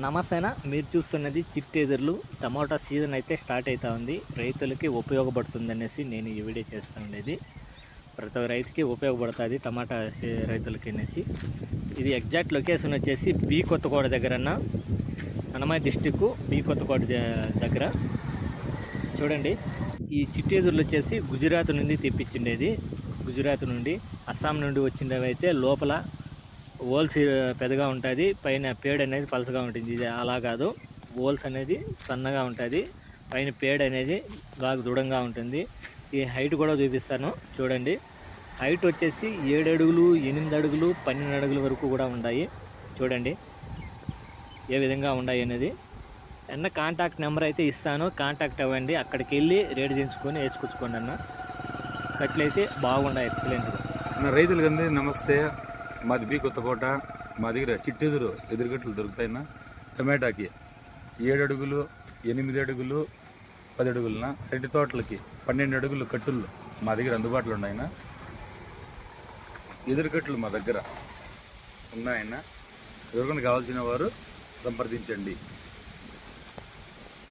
నమస్తేనా. మీరు చూస్తున్నది చిట్టెదుర్లు. టమాటా సీజన్ అయితే స్టార్ట్ అవుతా ఉంది. రైతులకి ఉపయోగపడుతుంది అనేసి నేను ఈ వీడియో చేస్తుండేది. ప్రతి ఒక్క రైతుకి ఉపయోగపడుతుంది టమాటా రైతులకి అనేసి ఇది ఎగ్జాక్ట్ లొకేషన్ వచ్చేసి బి కొత్తకోట దగ్గరన్న అన్నమయ్య డిస్టిక్ బి కొత్తకోట ద- దగ్గర. చూడండి. ఈ చిట్టేదుర్లు వచ్చేసి గుజరాత్ నుండి తెప్పించిండేది. గుజరాత్ నుండి అస్సాం నుండి వచ్చినవి అయితే లోపల హోల్స్ పెద్దగా ఉంటుంది. పైన పేడ్ అనేది పలసగా ఉంటుంది. ఇది అలా కాదు. హోల్స్ అనేది సన్నగా ఉంటుంది. పైన పేడ్ అనేది బాగా దృఢంగా ఉంటుంది. ఈ హైట్ కూడా చూపిస్తాను. చూడండి. హైట్ వచ్చేసి ఏడు అడుగులు ఎనిమిది అడుగులు పన్నెండు అడుగుల వరకు కూడా ఉన్నాయి చూడండి. ఏ విధంగా ఉన్నాయి అనేది. అన్న కాంటాక్ట్ నెంబర్ అయితే ఇస్తాను. కాంటాక్ట్ అవ్వండి. అక్కడికి వెళ్ళి రేడి చేయించుకొని వేసుకొచ్చుకోండి అన్న. అట్లయితే బాగుంటాయి. ఎక్సలెంట్గా. నా రైతులకి నమస్తే. మాది బి కొత్తకోట మా దగ్గర చిట్టెదురు ఎదురుగట్లు దొరుకుతాయినా టమాటాకి ఏడు అడుగులు ఎనిమిది అడుగులు పది అడుగులన అరటి తోటలకి పన్నెండు అడుగులు కట్టులు మా దగ్గర అందుబాటులో ఉన్నాయన ఎదురుకట్లు మా దగ్గర ఉన్నాయన్న. ఎవరికైనా కావాల్సిన వారు సంప్రదించండి.